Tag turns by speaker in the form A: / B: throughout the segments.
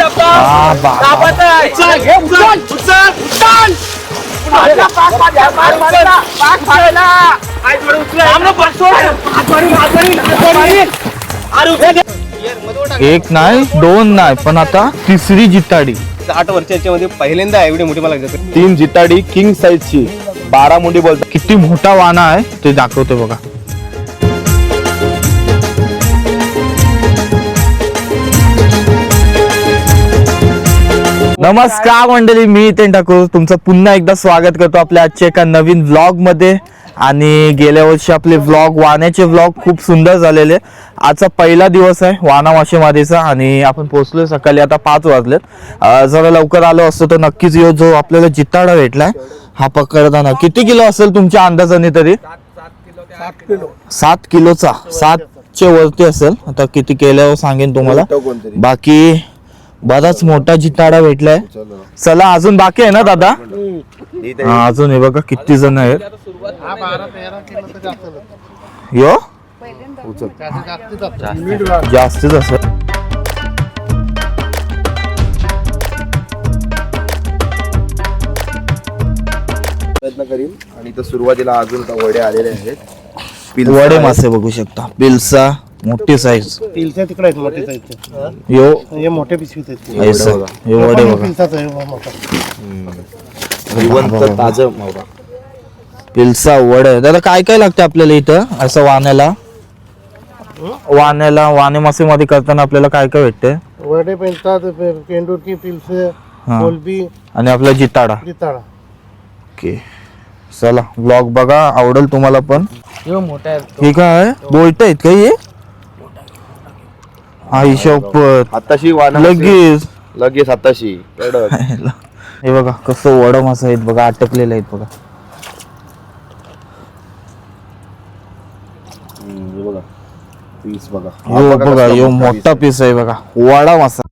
A: हा, एक नाही दोन नाही पण आता तिसरी जिताडी.
B: आठ वर्षाच्या मध्ये पहिल्यांदा एवढी मोठी मला
A: तीन जिताडी किंग साईजची. बारा मुंडी बोलतात. किती मोठा वाना आहे ते दाखवते बघा. नमस्कार मंडळी मी ते ठाकूर. तुमचं पुन्हा एकदा स्वागत करतो आपल्या आजच्या एका नवीन व्लॉगमध्ये आणि गेल्या वर्षी आपले व्लॉग वाण्याचे व्लॉग खूप सुंदर झालेले. आजचा पहिला दिवस आहे वाना मासेमारीचा आणि आपण पोहोचलोय सकाळी आता पाच वाजलेत. जरा लवकर आलो असतो तर नक्कीच यो जो आपल्याला जिताडा भेटलाय हा पकडताना किती किलो असेल तुमच्या अंदाजाने तरी? सात किलोचा. सातच्या वरती असेल. आता किती केल्यावर सांगेन तुम्हाला. बाकी बराच मोठा जिताडा भेटलाय. चला अजून बाकी आहे ना दादा? हा अजून हे बघा किती जण आहेत? यो? जास्तीच असेल
C: प्रयत्न करीन. आणि तर सुरुवातीला अजून वडे आलेले आहेत.
A: वडे. मासे बघू शकता. पिलसा मोठी साईज
D: पिलच्या तिकडे आहेत मोठे साईजचे
A: यो.
D: हे मोठे पिशवीत आहेत
A: ऐसा हे वडे बघा.
D: पिलचाच आहे हा मोठा.
C: जिवंत ताजं मावरा
A: पिलसा वडे. दादा काय काय लागतं आपल्याला इथं? असं वाण्याला? वाण्याला वाणे मासे मध्ये करताना आपल्याला काय काय भेटते?
D: वडे पिलतात पेंडुरकी पिलसे
A: हा.
D: कोलबी
A: आणि आपला जिताडा.
D: जिताळा
A: ओके. चला ब्लॉग बघा. आवडेल तुम्हाला पण? हे काय? बोलत आहेत का हे? आई शपथ
C: आताशी वाना
A: लगेच.
C: लगेच आताशी कडक
A: हे बघा कसं वड मासा आहेत बघा अटकलेले आहेत बघा.
C: हम्म, हे बघा. पीस बघा. हा
A: यो
C: बघा कसला
A: यो
C: मोठा
A: पीस आहे बघा. वडा मासा.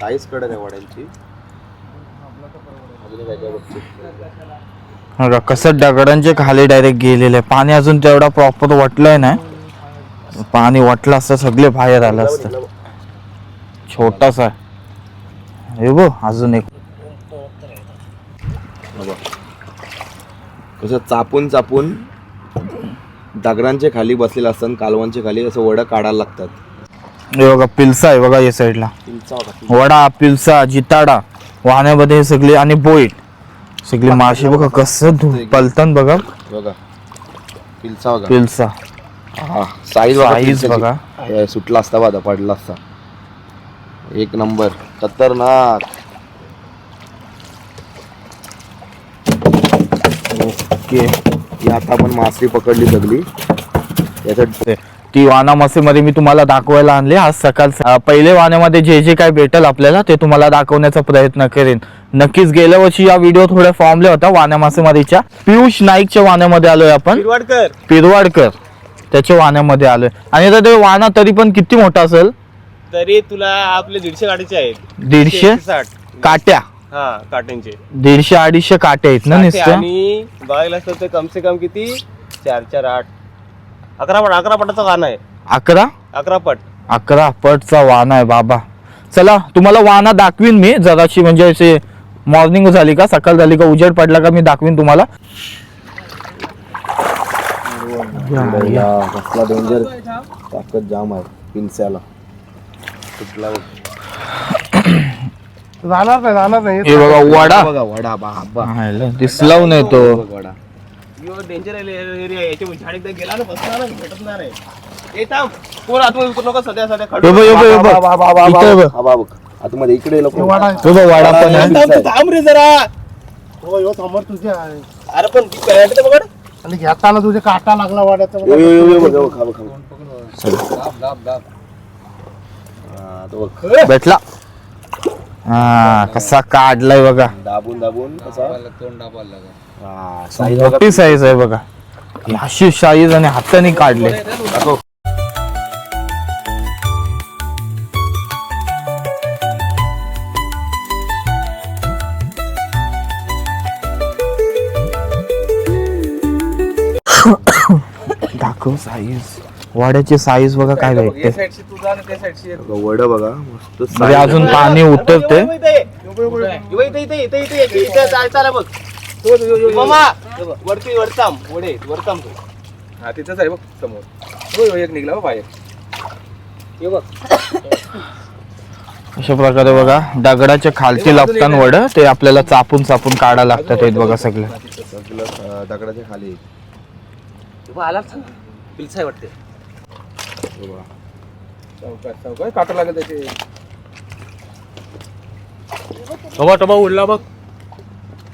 C: साईज कडक आहे वड्यांची. अजून काय काय बघतो.
A: बघा कसं दगडांचे खाली डायरेक्ट गेलेले. आहे. पाणी अजून तेवढा प्रॉपर वटलंय नाही. पाणी वटलं असतं सगळे बाहेर आलं असतं. छोटासा हे बघ अजून एक.
C: कसं चापून चापून दगडांच्या खाली बसलेलं असतं आणि कालवांच्या खाली असं वडं काढायला लागतात.
A: हे बघा पिलसा आहे बघा या साईडला. वडा पिलसा जिताडा वाहण्यामध्ये हे सगळे आणि बोईट. सगळे मासे बघा कसं धु- पलतन बघा.
C: बघा. पिलचा बघा.
A: पिलसा.
C: हा साईज
A: साईज बघा.
C: सुटला असता बघा पडला असता. एक नंबर. खतरनाक.
A: ओके.
C: ही आता आपण मासळी पकडली सगळी. याच्यात
A: ती वाना मासेमध्ये मी तुम्हाला दाखवायला आणली. आज सकाळ पहिले वाण्यामध्ये जे जे काय भेटेल आपल्याला ते तुम्हाला दाखवण्याचा प्रयत्न करेन. नक्कीच गेल्या वर्षी या व्हिडिओ थोड्या फॉर्मल्या होत्या वाण्या मासेमारीच्या पियुष नाईकच्या वाण्यामध्ये आलोय आपण.
B: पिरवाडकर.
A: पिरवाडकर. त्याच्या वाण्यामध्ये आलोय. आणि आता ते वाना तरी पण किती मोठा असेल?
B: तरी तुला आपले दीडशे गाडीचे आहेत.
A: दीडशे
B: साठ
A: काट्या.
B: हा काटेंचे
A: दीडशे अडीचशे काट्या आहेत ना
B: काटे
A: नुसत्या?
B: आणि बघायला असतं ते कम से कम किती? चार चार आठ. अकरा पट अकरा पटाचा गाणं आहे.
A: अकरा?
B: अकरा पट.
A: अकरा पटचा वाना आहे बाबा. चला तुम्हाला वाना दाखवीन मी जराशी म्हणजे असे मॉर्निंग झाली का सकाळ झाली का उजेड पडला का मी दाखवीन तुम्हाला.
C: कसला डेंजर ताकद जाम आहे पिंच्याला कुठला बघ.
D: जाणार नाही जाणार नाही
A: हे बघा वडा.
C: बघा वडा बाबा.
A: हायला, दिसलाव नाही तो.
C: बघ वडा.
B: यो डेंजर एरिया याच्या झाड एकदा गेला ना बसला ना भेटत नाही रे. ए थांब. कोण आतमध्ये उतरू नका सध्या सध्या
A: हे बघ, बघ, बघ. इथं बघ.
C: हा बघ. आतमध्ये इकडे लोक
D: वाडा आहे.
A: बघ, वडा पण आहे.
B: थांब तू थांब रे जरा.
D: हो यो समोर तुझे आहे.
B: अरे पण ती बघ
D: आणि घेताना तुझे काटा लागला वाड्याचा
C: यो, यो, यो, यो, बघ, बघ, बघ, बघ. हा, तो बघ.
A: भेटला. हा कसा काढलाय बघा.
C: दाबून दाबून कसा? हा, size बघा.
A: मोठी साईज आहे बघा. ही अशी साईज आणि हाताने काढले.
C: दाखव.
A: साईज वाड्याची साईज बघा काय भेटते.
B: साईडची तुझा आणि त्या साईडची
C: वड बघा मस्त
A: म्हणजे अजून पाणी उतरते
B: वरती वरताम वडे वरताम तू. हा तिथंच आहे बघ समोर. हो, हो, एक निघला बघ बाहेर. हे बघ.
A: अशा प्रकारे बघा दगडाच्या खालची लपतान वड ते आपल्याला चापून चापून काढा लागतात हे बघा सगळे.
C: दगडाच्या खाली.
B: पिलसाय वाटते. चौकात चौकात काटा लागेल त्याचे. टोबा टोबा उडला बघ.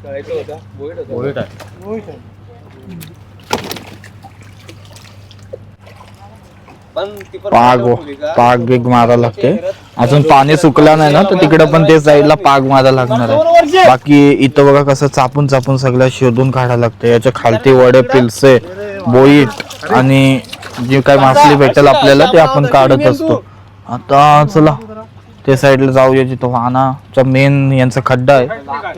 B: करायचं होता बोईट होता. बोईट आहे. पण ती पण
A: पाग पाग बिग मारा लागते. अजून पाणी सुकलं नाही ना तर तिकडे पण ते साईडला पाग मारा लागणार आहे. बाकी इथं बघा कसं चापून चापून सगळं शोधून काढायला लागतं. याच्या खालती वडे पिलसे बोईट आणि जे काय मासली भेटेल आपल्याला ते आपण काढत असतो. आता चला ते साईडला जाऊया जिथं वाहनाचा मेन यांचा खड्डा आहे.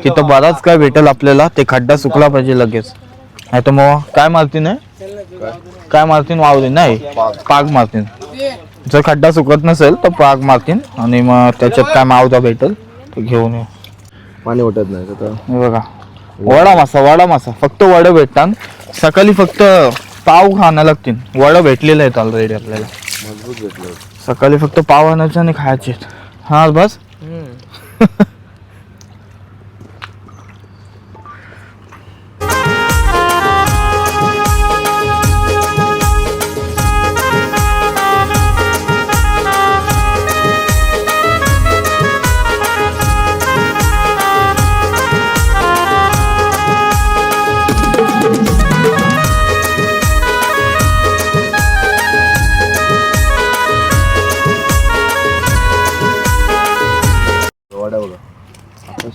A: तिथं बराच काय भेटेल आपल्याला ते खड्डा सुकला पाहिजे लगेच. नाही तर मग काय मारतीन आहे काय मारतीन वावरी नाही? पाग मारतीन. जर खड्डा सुकत नसेल तर पाग मारतीन. आणि मग त्याच्यात काय मावता भेटेल ते घेऊन येऊ.
C: पाणी वाटत नाही
A: हे बघा. वडा मासा वडा मासा. फक्त वडं भेटतात. सकाळी फक्त पाव खाणं लागतील. वडं भेटलेलं आहेत ऑलरेडी आपल्याला.
C: मजबूत भेटलं
A: सकाळी फक्त पाव आणायचे आणि खायचे हा बस.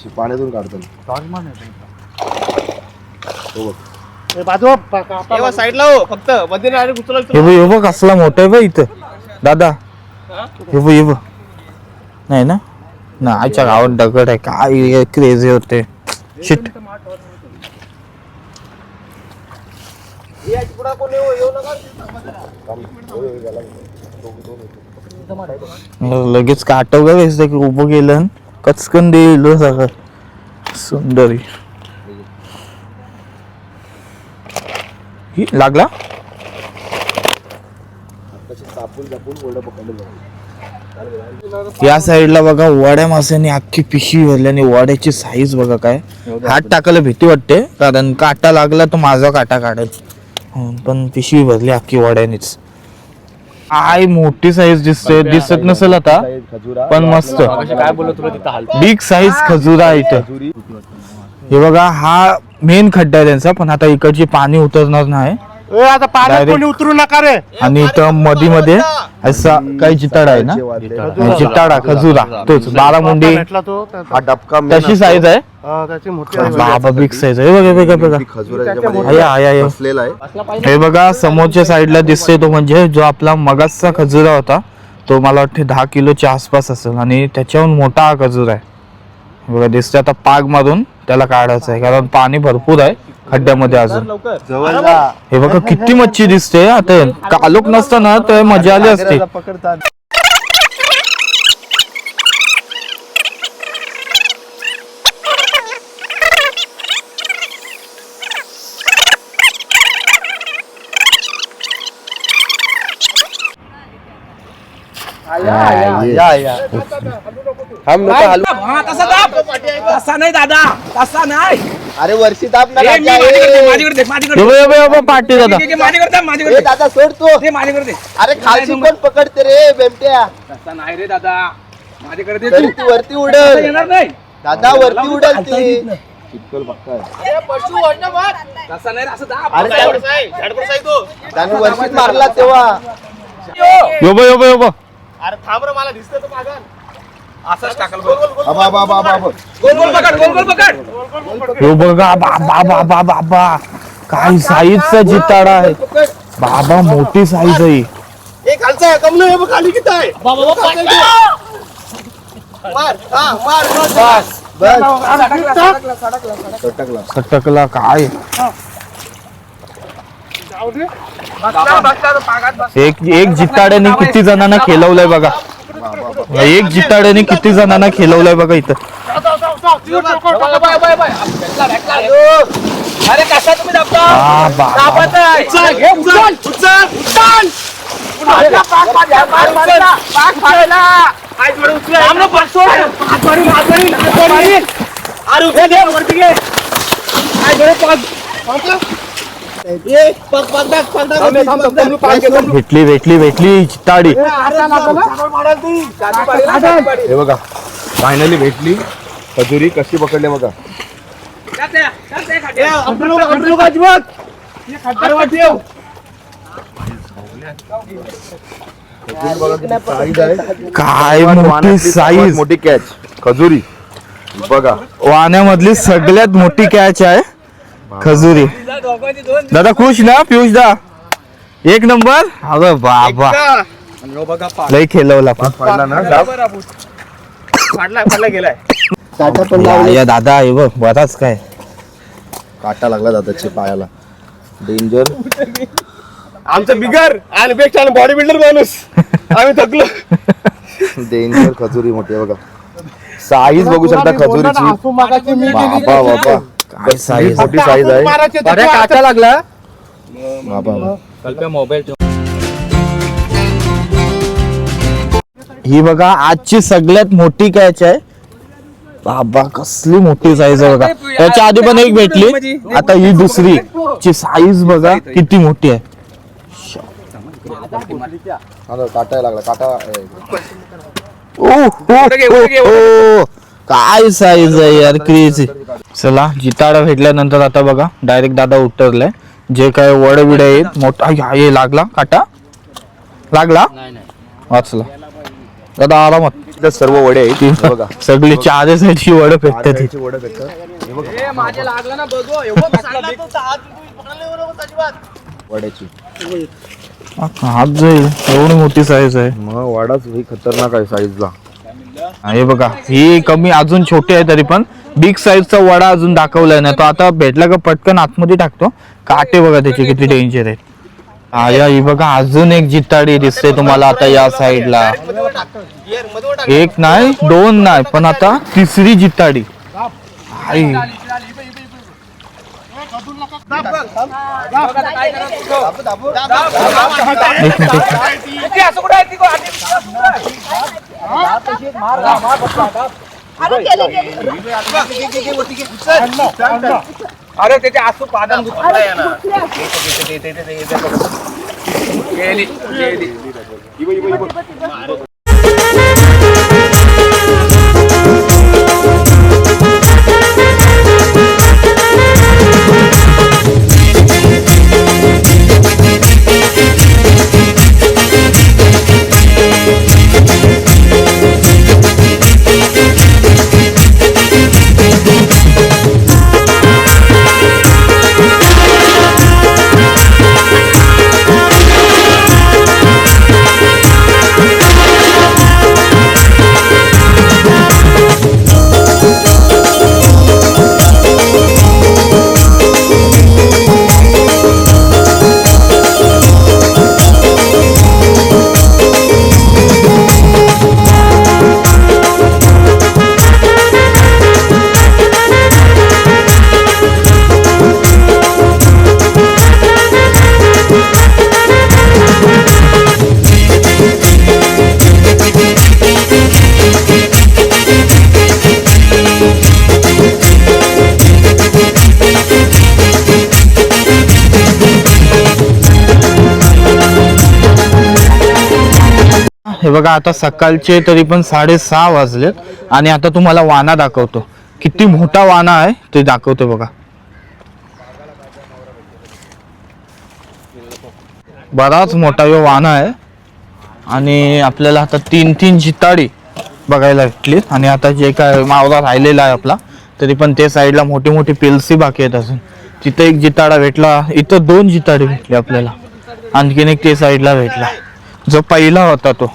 C: आता शि- पाण्यातून काढतो हो बघ.
D: बाजू
B: साईडला हो फक्त मध्ये डायरेक्ट उचलायचं
A: हे बघ हे बघ कसला मोठा आहे बघ इथं. दादा हे? बघ हे बघ. नाही ना? ना आजच्या गावात दगड आहे काय क्रेझी होते. शिट लगेच काटव का की उभं आणि कचकन दिलं सगळं सुंदर. ही, लागला? या साईडला बघा वड्या माशाने अख्खी पिशवी भरली आणि वड्याची साईज बघा काय. हात टाकायला भीती वाटते कारण काटा लागला तर माझा काटा काढेल. पण पिशवी भरली अख्खी वड्यानेच. आय मोठी साईज दिसते दिसत नसेल आता पण मस्त.
B: काय बोललो तुला तिथं हाल
A: बिग साईज खजुरा आहे इथं. हे बघा हा मेन खड्डा आहे त्यांचा पण आता इकडची पाणी उतरणार नाही.
D: ए, आता पाण्यात
A: Direct.
D: कोणी उतरू नका रे.
A: आणि इथं मध्ये मध्ये असा काही जिताडा आहे ना. जिताडा खजुरा तोच बारामुंडी
D: भेटला तो त्याचा.
C: हा डबका main
A: तशी
C: असतो.
A: साईज आहे?
D: हा, त्याची मोठी आहे.
A: बाबा बिग साईज आहे. हे बघा बघा बघा.
C: ती खजुरा. बसलेला आहे.
A: हे बघा समोरच्या साईडला दिसतोय तो म्हणजे जो आपला मगाचा खजुरा होता तो मला वाटते दहा किलोच्या आसपास असेल आणि त्याच्याहून मोठा हा खजूर आहे. हे बघा दिसतोय आता पाग मारून त्याला काढायचं आहे. कारण पाणी भरपूर आहे. खड्ड्यामध्ये अजून.
B: लवकर.
A: हे बघा किती मच्छी दिसते आता कालोक नसताना तर मजा आली असते.
C: पकडतात हम नको हलवू.
B: तसा दाब तसा नाही दादा. तसा नाही.
C: अरे वर्षी दाब ना
B: ए, मी
C: राजा,
B: माझ्याकडे
C: ए.
B: दे, माझ्याकडे दे, माझ्याकडे
A: बघ, बघ, बघ, पाटी दादा.
B: दे. माझ्याकडे दे, माझ्याकडे
C: ए,
B: दे.
C: दादा सोड तू.
B: दे, माझ्याकडे दे.
C: अरे खालची पण पकडते रे बेमट्या?
B: तसा नाही रे दादा. माझ्याकडे दे
C: तरी
B: तू
C: ती वरती
B: तसा
C: उडल.
B: येणार नाही.
C: दादा वरती उडल ती. चिपकल पक्का आहे.
B: तसा नाही रे, असं दाब.
C: अरे
B: त्या-
C: त्याने वर्षीत मारला तेव्हा.
A: यो यो यो.
B: अरे थांब रे मला दिसतंय तो मागं. असंच टाकल गोल गोल
C: बाबा बाबा बाबा
B: गोल पकड. गोल गोल पकड.
A: हे बघा बाबा बाबा बाबा काय साईजचा जिताडा आहे. बाबा मोठी साईज आहे.
B: ए खालचा आहे कमलं हे बघ खाली किती आहे. मार हा मार बस
C: बस. सटकला
A: सटकला काय? एक एक जिताड्याने किती जणांना खेळवलंय बघा. एक जिताड्याने किती जणांना खेळवलंय बघा इथं.
B: अरे कसा तुम्ही
A: हा, बा-.
B: अरे
A: भेटली भेटली भेटली
B: पाडली.
C: हे बघा फायनली भेटली. खजुरी कशी पकडले बघा.
A: काय मोठी साईज
C: मोठी कॅच खजुरी. बघा
A: वाहण्यामधली सगळ्यात मोठी कॅच आहे. खजुरी. दादा खुश ना? पियुष दा? एक नंबर? अरे बाबा. लय खेळवला पण. या- या दादा आहे बघ बराच काय.
C: काटा लागला दादाच्या पायाला. डेंजर
B: आमचं बिगर आणि बेस्ट आणि बॉडी बिल्डर माणूस. आम्ही थकलो.
C: डेंजर खजुरी मोठी आहे बघा. साईज बघू शकता खजुरीची. बाबा बाबा.
A: काय साईज
C: मोठी साईज आहे.
B: लागला?
C: बाबा
A: ही बघा आजची सगळ्यात मोठी कॅच आहे. बाबा कसली मोठी साईज आहे बघा. त्याच्या आधी पण एक भेटली. आता ही दुसरी. ची साईज बघा किती मोठी आहे.
C: हा, काटा लागला काटा
A: ओ. काय साईज आहे यार क्रेझी चला जिताडा भेटल्यानंतर आता बघा डायरेक्ट दादा उतरलाय जे काय वड बिड आहेत मोठा हे लागला काटा? लागला? वाचला. दादा आरामात.
C: इथं सर्व वडे आहेत बघा.
A: सगळी चार साईडची वड भेटतात
C: वडे हे बघा.
B: माझ्या लागला ना बघू
C: वड्याची.
A: हात जाईल. एवढी मोठी साईज आहे.
C: मग वाडाच ही खतरनाक आहे साईजला
A: हे बघा ही कमी अजून छोटी आहे तरी पण. बिग साईजचा वडा अजून दाखवलाय ना तो आता भेटला का पटकन आतमध्ये टाकतो. काटे बघा त्याचे किती डेंजर आहे आया ही बघा अजून एक जिताडी दिसते तुम्हाला आता या साईडला एक नाही दोन नाही पण आता तिसरी जिताडी. आई, एक मिनिट, एक मिनिट.
B: ते असं कुठं आहे ती को- आधी- असं कुठं आहे? अरे त्याचे आसू पादान गुतला आहे
A: हे बघा आता सकाळचे तरी पण साडेसहा वाजलेत आणि आता तुम्हाला वाना दाखवतो. किती मोठा वाना आहे ते दाखवतो बघा. बराच मोठा यो वाना आहे. आणि आपल्याला आता तीन तीन जिताडी बघायला भेटली. आणि आता जे काय मावरा राहिलेला आहे आपला तरी पण ते साईडला मोठी मोठी पेलसी बाकी आहेत अजून. तिथं एक जिताडा भेटला इथं दोन जिताडी भेटली आपल्याला. आणखीन एक ते साईडला भेटला. जो पहिला होता तो.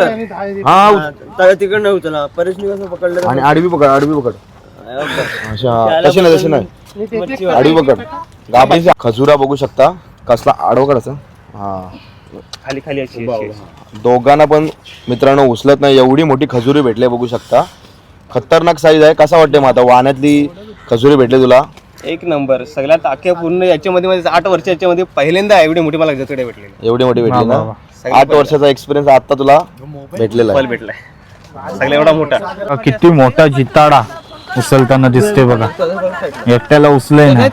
C: हा
B: त्याला तिकडनं कसं पकडलं
C: आणि आडवी पकड आडवी पकड. अच्छा तशी नाही तशी नाही. आडवी पकड. गाभीचा खजुरा बघू शकता. कसला आडवा हा.
B: खाली खाली अशी
C: दोघांना पण मित्रांनो उचलत नाही. एवढी मोठी खजुरी भेटले बघू शकता. खतरनाक साईज आहे. कसा वाटते मग आता वाहनातली खजुरी भेटले तुला?
B: एक नंबर. सगळ्यात अख्ख्या पूर्ण याच्यामध्ये म्हणजे आठ वर्ष याच्यामध्ये पहिल्यांदा एवढी मोठी मला जत्रे भेटलेली.
C: एवढी मोठी भेटली ना? आठ वर्षाचा एक्सपिरियन्स आता तुला भेटलेला
B: फल
C: आहे
B: भेटलाय. सगळा एवढा मोठा.
A: किती मोठा जिताडा उचलताना दिसते बघा. एकट्याला उचलय ना.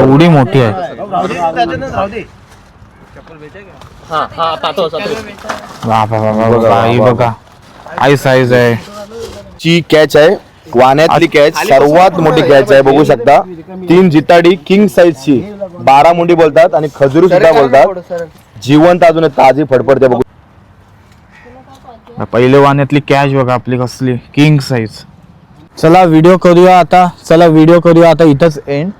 A: एवढी मोठी आहे. वा, ही बघा आई साईज आहे.
C: ची कॅच आहे. वाण्यातली कॅच सर्वात मोठी कॅच आहे. बघू शकता. तीन जिताडी किंग साईजची बारा मुंडी बोलतात आणि खजुरी सुद्धा बोलतात. जिवंत अजून ताजी फडफडते बघू.
A: पहिले वाण्यातली कॅच बघा आपली कसली किंग साईज चला व्हिडिओ करूया आता. चला व्हिडिओ करूया आता. इथंच एंड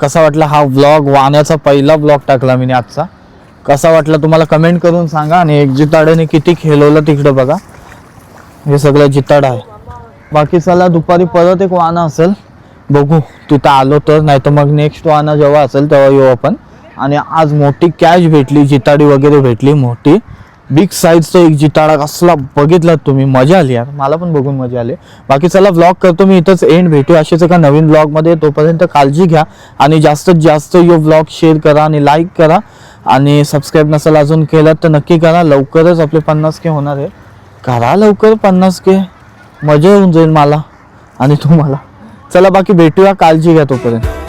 A: कसा वाटला हा व्लॉग वाण्याचा पहिला व्लॉग टाकला मी आजचा. कसा वाटला तुम्हाला कमेंट करून सांगा. आणि एक जिताड्याने किती खेळवलं तिकडं बघा. हे सगळं जिताड आहे. बाकी चला दुपारी परत एक वाना असेल. बघू. तिथं आलो तर. नाही तर मग नेक्स्ट वाना जेव्हा असेल तेव्हा येऊ आपण. आणि आज मोठी कॅच भेटली जिताडी वगैरे भेटली मोठी. बिग साईजचा एक जिताडा कसला बघितलात तुम्ही? मजा आली यार. मला पण बघून मजा आली. बाकी चला ब्लॉग करतो. मी इथंच एंड भेटू असेच एका नवीन ब्लॉगमध्ये तोपर्यंत काळजी घ्या. आणि जास्तीत जास्त यो ब्लॉग शेअर करा आणि लाईक करा. आणि सबस्क्राईब नसेल अजून केलं तर नक्की करा. लवकरच आपले पन्नास के होणार आहे. करा लवकर पन्नास के. मजा येऊन जाईल मला आणि तुम्हाला. चला बाकी भेटूया. काळजी घ्या तोपर्यंत.